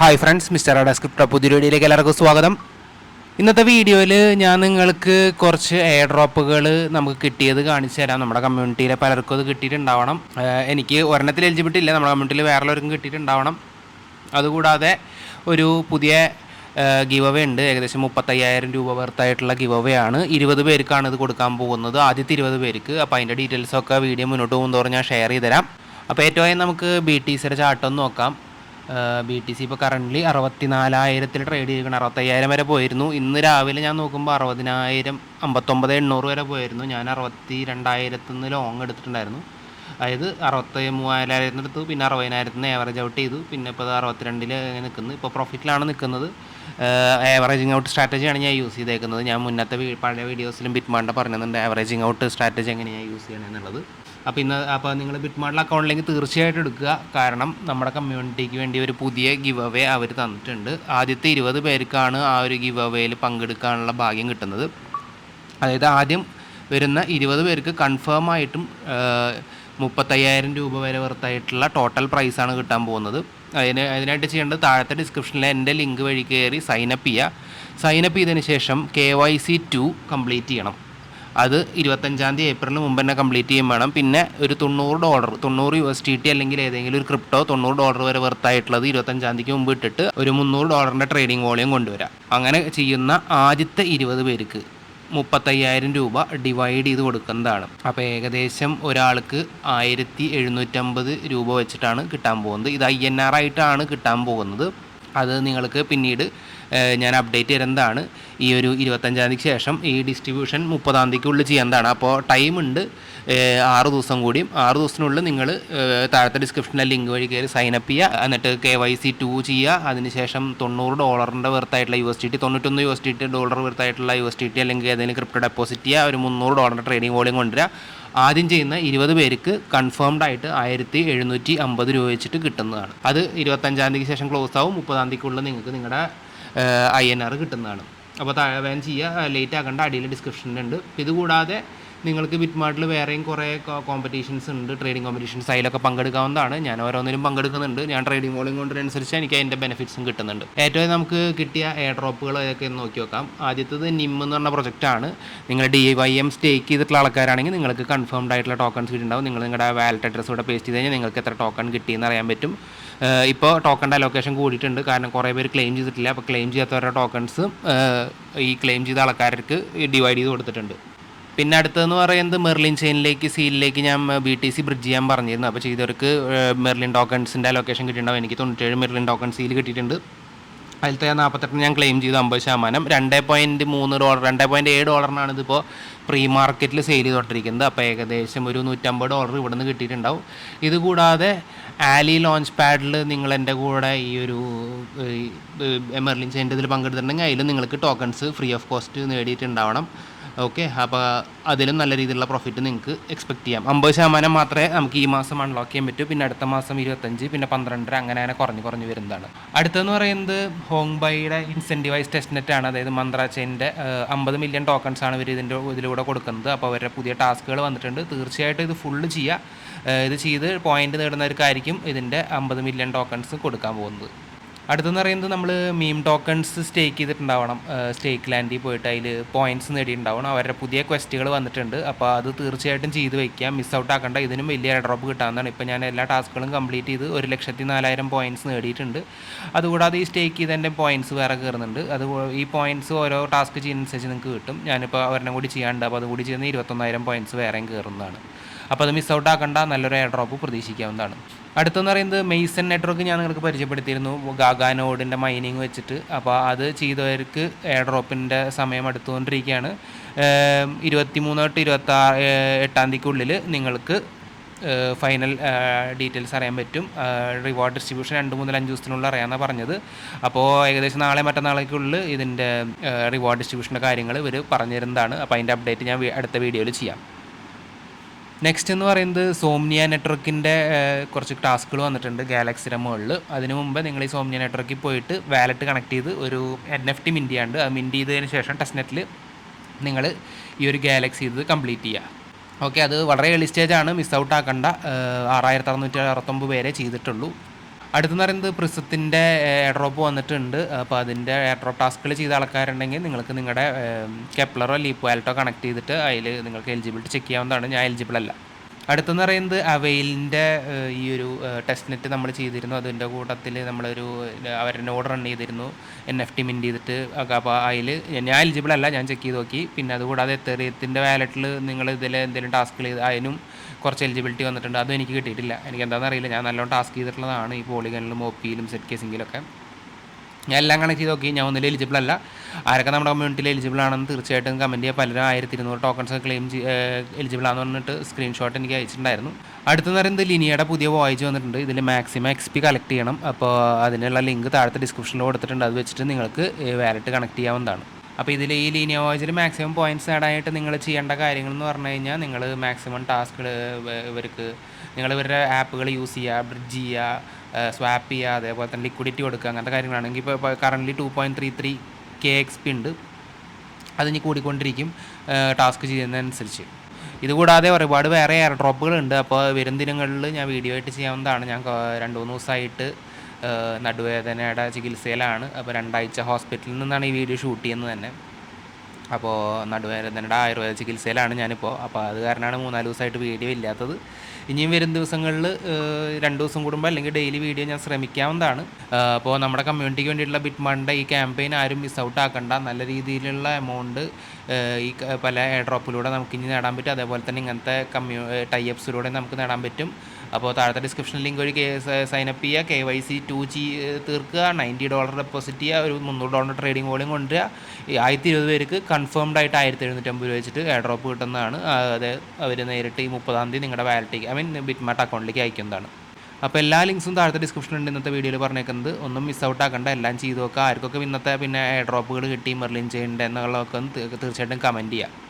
Hi friends mister ഡെസ്ക്രിപ്റ്റ് പുതിയ വീഡിയോയിലേക്ക് എല്ലാവർക്കും സ്വാഗതം. ഇന്നത്തെ വീഡിയോയിൽ ഞാൻ നിങ്ങൾക്ക് കുറച്ച് എയർ ഡ്രോപ്പുകൾ നമുക്ക് കിട്ടിയത് കാണിച്ചു തരാം. നമ്മുടെ കമ്മ്യൂണിറ്റിയിലെ പലർക്കും അത് കിട്ടിയിട്ടുണ്ടാവണം. എനിക്ക് ഒരെണ്ണത്തിൽ എലിജിബിലിറ്റി ഇല്ല. നമ്മുടെ കമ്മ്യൂണിറ്റിയിൽ വേറെ ഉള്ളവർക്കും കിട്ടിയിട്ടുണ്ടാവണം. അതുകൂടാതെ ഒരു പുതിയ ഗിവ് അവേ ഉണ്ട്. ഏകദേശം മുപ്പത്തയ്യായിരം രൂപ വർത്തായിട്ടുള്ള ഗിവ് അവേ ആണ്. ഇരുപത് പേർക്കാണ് ഇത് കൊടുക്കാൻ പോകുന്നത്. ആദ്യത്തെ ഇരുപത് പേർക്ക്. അപ്പോൾ അതിന്റെ ഡീറ്റെയിൽസൊക്കെ വീഡിയോ മുന്നോട്ട് പോകുമ്പോൾ ഞാൻ ഷെയർ ചെയ്ത് തരാം അപ്പോൾ ഏറ്റവും നമുക്ക് ബി ടി സിയുടെ ചാട്ടം നോക്കാം. ബി ടി സി ഇപ്പോൾ കറന്റ്ലി അറുപത്തി നാലായിരത്തിൽ ട്രേഡ് ചെയ്തിരിക്കണം. അറുപത്തയ്യായിരം വരെ പോയിരുന്നു. ഇന്ന് രാവിലെ ഞാൻ നോക്കുമ്പോൾ അറുപതിനായിരം അമ്പത്തൊമ്പത് എണ്ണൂറ് വരെ പോയിരുന്നു. ഞാൻ അറുപത്തി രണ്ടായിരത്തിൽ നിന്ന് ലോങ് എടുത്തിട്ടുണ്ടായിരുന്നു. അതായത് അറുപത്തി മൂവായിരത്തിന് എടുത്തു പിന്നെ അറുപതിനായിരത്തിന് ആവറേജ് ഔട്ട് ചെയ്തു. പിന്നെ ഇപ്പോൾ അത് അറുപത്തിരണ്ടിൽ നിൽക്കുന്നു ഇപ്പോൾ പ്രോഫിറ്റിലാണ് നിൽക്കുന്നത് ആവറേജിങ് ഔട്ട് സ്ട്രാറ്റജിയാണ് ഞാൻ യൂസ് ചെയ്തേക്കുന്നത്. ഞാൻ മുന്നത്തെ പഴയ വീഡിയോസിലും ബിറ്റ്മാണ്ട പറഞ്ഞിട്ടുണ്ട്. ആവറേജിങ് ഔട്ട് സ്ട്രാറ്റജി എങ്ങനെയാണ് യൂസ് ചെയ്യണമെന്നുള്ളത് അപ്പോൾ ഇന്ന് അപ്പോൾ നിങ്ങൾ ബിറ്റ്മാർട്ടിൽ അക്കൗണ്ടിലേക്ക് തീർച്ചയായിട്ടും എടുക്കുക. കാരണം നമ്മുടെ കമ്മ്യൂണിറ്റിക്ക് വേണ്ടി ഒരു പുതിയ ഗിവ് അവേ അവർ തന്നിട്ടുണ്ട്. ആദ്യത്തെ ഇരുപത് പേർക്കാണ് ആ ഒരു ഗിവ് അവേയിൽ പങ്കെടുക്കാനുള്ള ഭാഗ്യം കിട്ടുന്നത്. അതായത് ആദ്യം വരുന്ന ഇരുപത് പേർക്ക് കൺഫേം ആയിട്ടും മുപ്പത്തയ്യായിരം രൂപ വരെ വർത്തായിട്ടുള്ള ടോട്ടൽ പ്രൈസാണ് കിട്ടാൻ പോകുന്നത്. അതിന് അതിനായിട്ട് ചെയ്യേണ്ടത് താഴത്തെ ഡിസ്ക്രിപ്ഷനിൽ എന്റെ ലിങ്ക് വഴി കയറി സൈനപ്പ് ചെയ്യുക സൈനപ്പ് ചെയ്തതിന് ശേഷം K Y C to complete ചെയ്യണം. അത് ഇരുപത്തഞ്ചാം തീയതി ഏപ്രിലിന് മുമ്പ് തന്നെ കംപ്ലീറ്റ് ചെയ്യും വേണം. പിന്നെ ഒരു തൊണ്ണൂറ് ഡോളർ തൊണ്ണൂറ് യു എസ് ടി ടി അല്ലെങ്കിൽ ഏതെങ്കിലും ഒരു ക്രിപ്റ്റോ തൊണ്ണൂറ് ഡോളർ വരെ വർത്തായിട്ടുള്ളത് ഇരുപത്തഞ്ചാം തീയതിക്ക് മുമ്പ് ഇട്ടിട്ട് ഒരു മുന്നൂറ് ഡോളറിന്റെ ട്രേഡിംഗ് വോളിയം കൊണ്ടുവരാം. അങ്ങനെ ചെയ്യുന്ന ആദ്യത്തെ ഇരുപത് പേർക്ക് മുപ്പത്തയ്യായിരം രൂപ ഡിവൈഡ് ചെയ്ത് കൊടുക്കുന്നതാണ്. അപ്പോൾ ഏകദേശം ഒരാൾക്ക് ആയിരത്തി എഴുന്നൂറ്റമ്പത് രൂപ വെച്ചിട്ടാണ് കിട്ടാൻ പോകുന്നത്. ഇത് ഐ എൻ ആർ ആയിട്ടാണ് കിട്ടാൻ പോകുന്നത്. അത് നിങ്ങൾക്ക് പിന്നീട് ഞാൻ അപ്ഡേറ്റ് തരുന്നതാണ്. ഈ ഒരു ഇരുപത്തഞ്ചാം തീയതിക്ക് ശേഷം ഈ ഡിസ്ട്രിബ്യൂഷൻ മുപ്പതാം തീയതിക്കുള്ളിൽ ചെയ്യേണ്ടതാണ്. അപ്പോൾ ടൈം ഉണ്ട് ആറ് ദിവസം കൂടിയും. ആറ് ദിവസത്തിനുള്ളിൽ നിങ്ങൾ താഴത്തെ ഡിസ്ക്രിപ്ഷനിലെ ലിങ്ക് വഴി കയറി സൈനപ്പ് ചെയ്യുക. എന്നിട്ട് കെ വൈ സി ടു ചെയ്യുക അതിനുശേഷം തൊണ്ണൂറ് ഡോളറിന്റെ വെർത്തായിട്ടുള്ള യു എസ് ടി ടി തൊണ്ണൂറ്റൊന്ന് U S T T dollar വെർത്തായിട്ടുള്ള U S T T അല്ലെങ്കിൽ ഏതെങ്കിലും ക്രിപ്റ്റോ ഡെപ്പോസിറ്റ് ചെയ്യുക. ഒരു മുന്നൂറ് ഡോളറിന്റെ ട്രേഡിംഗ് വോളിയം കൊണ്ടുവരിക. ആദ്യം ചെയ്യുന്ന ഇരുപത് പേർക്ക് കൺഫേംഡ് ആയിട്ട് ആയിരത്തി എഴുന്നൂറ്റി അമ്പത് രൂപ വെച്ചിട്ട് കിട്ടുന്നതാണ്. അത് ഇരുപത്തഞ്ചാം തീയതിക്ക് ശേഷം ക്ലോസ് ആവും മുപ്പതാം തീയതിക്കുള്ളിൽ നിങ്ങൾക്ക് നിങ്ങളുടെ ഐ എൻ ആർ കിട്ടുന്നതാണ്. അപ്പോൾ താഴെ വേഗം ചെയ്യുക ലേറ്റ് ആക്കേണ്ട അടിയിൽ ഡിസ്ക്രിപ്ഷനിലുണ്ട് ഇത് കൂടാതെ നിങ്ങൾക്ക് ബിറ്റ്മാർട്ടിൽ വേറെയും കുറേ കോമ്പറ്റീഷൻസ് ഉണ്ട് ട്രേഡിംഗ് കോമ്പറ്റീഷൻസ് അതിലൊക്കെ പങ്കെടുക്കാവുന്നതാണ്. ഞാൻ ഓരോന്നിലും പങ്കെടുക്കുന്നുണ്ട്. ഞാൻ ട്രേഡിംഗ് വോളിയം കൊണ്ടനുസരിച്ച് എനിക്ക് അതിന്റെ ബെനിഫിറ്റ്സും കിട്ടുന്നുണ്ട്. ഏറ്റവും നമുക്ക് കിട്ടിയ എയർ ഡ്രോപ്പുകൾ ഇതൊക്കെ ഒന്ന് നോക്കി നോക്കാം. ആദ്യത്തത് നിം എന്ന് പറഞ്ഞ പ്രൊജക്റ്റാണ് നിങ്ങൾ ഡി വൈ എം സ്റ്റേക്ക് ചെയ്തിട്ടുള്ള ആൾക്കാരാണെങ്കിൽ നിങ്ങൾക്ക് കൺഫേംഡ് ആയിട്ടുള്ള ടോക്കൺസ് കിട്ടിയിട്ടുണ്ടാവും നിങ്ങൾ നിങ്ങളുടെ വാലറ്റ് അഡ്രസ്സ് ഇവിടെ പേസ്റ്റ് ചെയ്ത് കഴിഞ്ഞാൽ നിങ്ങൾക്ക് എത്ര ടോക്കൺ കിട്ടിയെന്ന് അറിയാൻ പറ്റും. ഇപ്പോൾ ടോക്കണിന്റെ അലോക്കേഷൻ കൂടിയിട്ടുണ്ട്. കാരണം കുറേ പേര് ക്ലെയിം ചെയ്തിട്ടില്ല. അപ്പോൾ ക്ലെയിം ചെയ്യാത്തവരുടെ ടോക്കൺസ് ഈ ക്ലെയിം ചെയ്ത ആൾക്കാർക്ക് ഡിവൈഡ് ചെയ്ത് കൊടുത്തിട്ടുണ്ട്. പിന്നെ അടുത്തതെന്ന് പറയുന്നത് മെർലിൻ ചെയിനിലേക്ക് സീലിലേക്ക് ഞാൻ ബി ടി സി ബ്രിഡ്ജ് ചെയ്യാൻ പറഞ്ഞിരുന്നു. അപ്പോൾ ചെയ്തവർക്ക് മെർലിൻ ടോക്കൺസിന്റെ അലോക്കേഷൻ കിട്ടിയിട്ടുണ്ടാവും. എനിക്ക് തൊണ്ണൂറ്റേഴ് മെർലിൻ ടോക്കൺ സീൽ കിട്ടിയിട്ടുണ്ട്. അതിലത്തെ ആ നാൽപ്പത്തെട്ട് ഞാൻ ക്ലെയിം ചെയ്തു അമ്പത് ശതമാനം. രണ്ട് പോയിന്റ് മൂന്ന് ഡോളർ രണ്ട് പോയിന്റ് ഏഴ് ഡോളറിനാണ് ഇതിപ്പോൾ പ്രീ മാർക്കറ്റിൽ സെയിൽ ചെയ്തോണ്ടിരിക്കുന്നത് അപ്പോൾ ഏകദേശം ഒരു നൂറ്റമ്പത് ഡോളർ ഇവിടെ നിന്ന് കിട്ടിയിട്ടുണ്ടാവും ഇതുകൂടാതെ ആലി ലോഞ്ച് പാഡിൽ നിങ്ങൾ എന്റെ കൂടെ ഈ ഒരു എമർലിൻ ചെയിന്റെ ഇതിൽ പങ്കെടുത്തിട്ടുണ്ടെങ്കിൽ അതിൽ നിങ്ങൾക്ക് ടോക്കൺസ് ഫ്രീ ഓഫ് കോസ്റ്റ് നേടിയിട്ടുണ്ടാവണം. ഓക്കെ അപ്പോൾ അതിലും നല്ല രീതിയിലുള്ള പ്രോഫിറ്റ് നിങ്ങൾക്ക് എക്സ്പെക്ട് ചെയ്യാം. അമ്പത് ശതമാനം മാത്രമേ നമുക്ക് ഈ മാസം അൺലോക്ക് ചെയ്യാൻ പറ്റൂ. പിന്നെ അടുത്ത മാസം ഇരുപത്തഞ്ച് പിന്നെ പന്ത്രണ്ടര അങ്ങനെ അങ്ങനെ കുറഞ്ഞ് കുറഞ്ഞ് വരുന്നതാണ്. അടുത്തെന്ന് പറയുന്നത് ഹോങ് ബൈയുടെ ഇൻസെന്റീവൈസ് ടെസ്റ്റ് നെറ്റ് ആണ്. അതായത് മന്ത്ര ചെയിന്റെ അമ്പത് മില്യൺ ടോക്കൺസ് ആണ് ഇവർ ഇതിന്റെ ഇതിലൂടെ കൊടുക്കുന്നത്. അപ്പോൾ അവരുടെ പുതിയ ടാസ്കുകൾ വന്നിട്ടുണ്ട്. തീർച്ചയായിട്ടും ഇത് ഫുള്ള് ചെയ്യുക ഇത് ചെയ്ത് പോയിന്റ് നേടുന്നവർക്കായിരിക്കും ഇതിന്റെ അമ്പത് മില്യൺ ടോക്കൺസ് കൊടുക്കാൻ പോകുന്നത്. അടുത്തെന്ന് പറയുന്നത് നമ്മൾ മീം ടോക്കൺസ് സ്റ്റേക്ക് ചെയ്തിട്ടുണ്ടാവണം. സ്റ്റേക്ക് ലാൻഡിൽ പോയിട്ട് അതിൽ പോയിന്റ്സ് നേടിയിട്ടുണ്ടാവണം. അവരുടെ പുതിയ ക്വസ്റ്റുകൾ വന്നിട്ടുണ്ട്. അപ്പോൾ അത് തീർച്ചയായിട്ടും ചെയ്ത് വയ്ക്കാം മിസ് ഔട്ട് ആക്കേണ്ട. ഇതിനും വലിയ ഡ്രോപ്പ് കിട്ടാവുന്നതാണ്. ഇപ്പോൾ ഞാൻ എല്ലാ ടാസ്കുകളും കംപ്ലീറ്റ് ചെയ്ത് ഒരു ലക്ഷത്തി നാലായിരം പോയിന്റ്സ് നേടിയിട്ടുണ്ട്. അതുകൂടാതെ ഈ സ്റ്റേക്ക് ചെയ്തതിന്റെ പോയിന്റ്സ് വേറെ കയറുന്നുണ്ട്. അത് ഈ പോയിന്റ്സ് ഓരോ ടാസ്ക് ചെയ്യുന്നതനുസരിച്ച് നിങ്ങൾക്ക് കിട്ടും. ഞാനിപ്പോൾ ഒരെണ്ണം കൂടി ചെയ്യാണ്ട് അപ്പോൾ അതുകൂടി ചെയ്യുന്ന ഇരുപത്തൊന്നായിരം പോയിന്റ്സ് വേറെയും കയറുന്നതാണ്. അപ്പോൾ അത് മിസ് ഔട്ട് ആക്കേണ്ട. നല്ലൊരു എയർ ഡ്രോപ്പ് പ്രതീക്ഷിക്കാവുന്നതാണ്. അടുത്തെന്ന് പറയുന്നത് മെയ്സൺ നെറ്റ്വർക്ക് ഞാൻ നിങ്ങൾക്ക് പരിചയപ്പെടുത്തിയിരുന്നു. ഗാഗാനോഡിന്റെ മൈനിങ് വെച്ചിട്ട്. അപ്പോൾ അത് ചെയ്തവർക്ക് എയർ ഡ്രോപ്പിന്റെ സമയം അടുത്തുകൊണ്ടിരിക്കുകയാണ്. ഇരുപത്തി മൂന്ന് തൊട്ട് ഇരുപത്തി ആറ് എട്ടാം തീയതിക്കുള്ളിൽ നിങ്ങൾക്ക് ഫൈനൽ ഡീറ്റെയിൽസ് അറിയാൻ പറ്റും. റിവാർഡ് ഡിസ്ട്രിബ്യൂഷൻ രണ്ട് മുതൽ അഞ്ച് ദിവസത്തിനുള്ളിൽ അറിയാമെന്നാണ് പറഞ്ഞത്. അപ്പോൾ ഏകദേശം നാളെ മറ്റന്നാളേക്കുള്ളിൽ ഇതിന്റെ റിവാർഡ് ഡിസ്ട്രിബ്യൂഷന്റെ കാര്യങ്ങൾ ഇവർ പറഞ്ഞു തരുന്നതാണ്. അപ്പോൾ അതിന്റെ അപ്ഡേറ്റ് ഞാൻ അടുത്ത വീഡിയോയിൽ ചെയ്യാം. നെക്സ്റ്റ് എന്ന് പറയുന്നത് സോംനിയ നെറ്റ്വർക്കിന്റെ കുറച്ച് ടാസ്കുകൾ വന്നിട്ടുണ്ട് ഗാലക്സിയുടെ മുകളിൽ അതിനു മുമ്പ് നിങ്ങൾ ഈ സോംനിയ നെറ്റ്വർക്കിൽ പോയിട്ട് വാലറ്റ് കണക്ട് ചെയ്ത് ഒരു എൻ എഫ് ടി മിന്റ് ചെയ്യാണ്ട് അത് മിന്റ് ചെയ്തതിന് ശേഷം ടെസ്റ്റ് നെറ്റിൽ നിങ്ങൾ ഈ ഒരു ഗാലക്സി ഇത് കംപ്ലീറ്റ് ചെയ്യുക ഓക്കെ അത് വളരെ എളി സ്റ്റേജാണ് മിസ് ഔട്ട് ആക്കേണ്ട. ആറായിരത്തി അറുന്നൂറ്റി അറുപത്തൊമ്പത് പേരെ ചെയ്തിട്ടുള്ളൂ. അടുത്തെന്ന് പറയുന്നത് പ്രിസത്തിന്റെ എയർഡ്രോപ്പ് വന്നിട്ടുണ്ട്. അപ്പോൾ അതിന്റെ എയർഡ്രോപ്പ് ടാസ്കുകൾ ചെയ്ത ആൾക്കാരുണ്ടെങ്കിൽ നിങ്ങൾക്ക് നിങ്ങളുടെ കെപ്ലറോ ലീപ്പ് വാലറ്റോ കണക്ട് ചെയ്തിട്ട് അതിൽ നിങ്ങൾക്ക് എലിജിബിലിറ്റി ചെക്ക് ചെയ്യാവുന്നതാണ്. ഞാൻ എലിജിബിൾ അല്ല. അടുത്തെന്ന് പറയുന്നത് അവയിലിന്റെ ഈ ഒരു ടെസ്റ്റ് നെറ്റ് നമ്മൾ ചെയ്തിരുന്നു. അതിന്റെ കൂട്ടത്തിൽ നമ്മളൊരു അവരുടെ നോഡ് റൺ ചെയ്തിരുന്നു. എൻ എഫ് ടി മിന്റ് ചെയ്തിട്ട്. അപ്പോൾ അതിൽ ഞാൻ എലിജിബിൾ അല്ല. ഞാൻ ചെക്ക് ചെയ്ത് നോക്കി. പിന്നെ അതുകൂടാതെ എത്തേറിയത്തിന്റെ വാലറ്റിൽ നിങ്ങൾ ഇതിൽ എന്തെങ്കിലും ടാസ്കുകൾ ചെയ്ത് അതിനും കുറച്ച് എലിജിബിലിറ്റി വന്നിട്ടുണ്ട്. അതും എനിക്ക് കിട്ടിയിട്ടില്ല. എനിക്ക് എന്താണെന്ന് അറിയില്ല ഞാൻ നല്ലോണം ടാസ്ക് ചെയ്തിട്ടുള്ളതാണ്. ഈ പോളിഗണിലും ഒപ്പിയിലും സെറ്റ് കേസിങ്ങിലൊക്കെ ഞാൻ എല്ലാം കണക്ട് ചെയ്ത് നോക്കി. ഞാൻ ഒന്നിലും എലിജിബിൾ അല്ല. ആരൊക്കെ നമ്മുടെ കമ്മ്യൂണിറ്റിയിൽ എലിജിബിൾ ആണെന്ന് തീർച്ചയായിട്ടും കമന്റ് ചെയ്യാൻ പലരും ആയിരത്തി ഇരുന്നൂറ് ടോക്കൺസ് ക്ലെയിം എലിജിബിൾ ആണെന്ന് പറഞ്ഞിട്ട് സ്ക്രീൻഷോട്ട് എനിക്ക് അയച്ചിട്ടുണ്ടായിരുന്നു. അടുത്തെന്ന് പറയുന്നത് ലിനിയുടെ പുതിയ വോയിജ് വന്നിട്ടുണ്ട്. ഇതിൽ മാക്സിമം എക്സ് പി കളക്ട് ചെയ്യണം. അപ്പോൾ അതിനുള്ള ലിങ്ക് താഴത്തെ ഡിസ്ക്രിപ്ഷനിൽ കൊടുത്തിട്ടുണ്ട്. അത് വെച്ചിട്ട് നിങ്ങൾക്ക് വാലറ്റ് കണക്ട് ചെയ്യാവുന്നതാണ്. അപ്പോൾ ഇതിൽ ഈ ലീനിയ വോയിസിൽ മാക്സിമം പോയിന്റ്സ് നേടാനായിട്ട് നിങ്ങൾ ചെയ്യേണ്ട കാര്യങ്ങൾ എന്ന് പറഞ്ഞു കഴിഞ്ഞാൽ നിങ്ങൾ മാക്സിമം ടാസ്കുകൾ ഇവർക്ക് നിങ്ങൾ ഇവരുടെ ആപ്പുകൾ യൂസ് ചെയ്യുക ബ്രിഡ്ജ് ചെയ്യുക സ്വാപ്പ് ചെയ്യുക അതേപോലെ തന്നെ ലിക്വിഡിറ്റി കൊടുക്കുക അങ്ങനത്തെ കാര്യങ്ങളാണെങ്കിൽ ഇപ്പോൾ current two point three three K X P ഉണ്ട്. അതിന് കൂടിക്കൊണ്ടിരിക്കും ടാസ്ക് ചെയ്യുന്നതനുസരിച്ച് ഇതുകൂടാതെ ഒരുപാട് വേറെ എയർ ഡ്രോപ്പുകളുണ്ട് അപ്പോൾ വരും ദിനങ്ങളിൽ ഞാൻ വീഡിയോ ആയിട്ട് ചെയ്യാവുന്നതാണ്. ഞാൻ രണ്ട് മൂന്ന് ദിവസമായിട്ട് നടുവേദനയുടെ ചികിത്സയിലാണ്. അപ്പോൾ രണ്ടാഴ്ച ഹോസ്പിറ്റലിൽ നിന്നാണ് ഈ വീഡിയോ ഷൂട്ട് ചെയ്യുന്നത് തന്നെ. അപ്പോൾ നടുവേദനയുടെ ആയുർവേദ ചികിത്സയിലാണ് ഞാനിപ്പോൾ. അപ്പോൾ അത് കാരണമാണ് മൂന്നാൽ ദിവസമായിട്ട് വീഡിയോ ഇല്ലാത്തത്. ഇനിയും വരും ദിവസങ്ങളിൽ രണ്ട് ദിവസം കൂടുമ്പോൾ അല്ലെങ്കിൽ ഡെയിലി വീഡിയോ ഞാൻ ശ്രമിക്കാവുന്നതാണ്. അപ്പോൾ നമ്മുടെ കമ്മ്യൂണിറ്റിക്ക് വേണ്ടിയിട്ടുള്ള ബിറ്റ്മാണിന്റെ ഈ ക്യാമ്പയിൻ ആരും മിസ് ഔട്ട് ആക്കണ്ട. നല്ല രീതിയിലുള്ള എമൗണ്ട് ഈ പല എയർ ഡ്രോപ്പിലൂടെ നമുക്ക് ഇനി നേടാൻ പറ്റും. അതേപോലെ തന്നെ ഇങ്ങനത്തെ കമ്മ്യൂ ടൈ അപ്സിലൂടെ നമുക്ക് നേടാൻ പറ്റും. അപ്പോൾ താഴത്തെ ഡിസ്ക്രിപ്ഷൻ ലിങ്ക് വഴി സൈനപ്പ് ചെയ്യുക K Y C to G തീർക്കുക. നയന്റി ഡോളർ ഡെപ്പോസിറ്റ് ചെയ്യുക ഒരു മുന്നൂറ് ഡോളർ ട്രേഡിംഗ് വോളിയം കൊണ്ടുവരിക ആയിരത്തി ഇരുപത് പേർക്ക് കൺഫേംഡ് ആയിട്ട് ആയിരത്തി എഴുന്നൂറ്റമ്പത് രൂപ വെച്ചിട്ട് എയർ ഡ്രോപ്പ് കിട്ടുന്നതാണ് അത് അവർ നേരിട്ട് ഈ മുപ്പതാം തീയതി നിങ്ങളുടെ വാലറ്റിലേക്ക് ഐ മീൻ ബിറ്റ്മാർട്ട് അക്കൗണ്ടിലേക്ക് അയക്കുന്നതാണ്. അപ്പോൾ എല്ലാ ലിങ്ക്സും താഴത്തെ ഡിസ്ക്രിപ്ഷനിലുണ്ട് ഇന്നത്തെ വീഡിയോയിൽ പറഞ്ഞേക്കുന്നത്. ഒന്നും മിസ് ഔട്ട് ആക്കണ്ട. എല്ലാം ചെയ്തു നോക്കുക ആർക്കൊക്കെ ഇന്നത്തെ പിന്നെ എയർ ഡ്രോപ്പുകൾ കിട്ടി മെർലിൻ ചെയ്യേണ്ടത് എന്നുള്ളതൊക്കെ തീർച്ചയായിട്ടും കമന്റ് ചെയ്യുക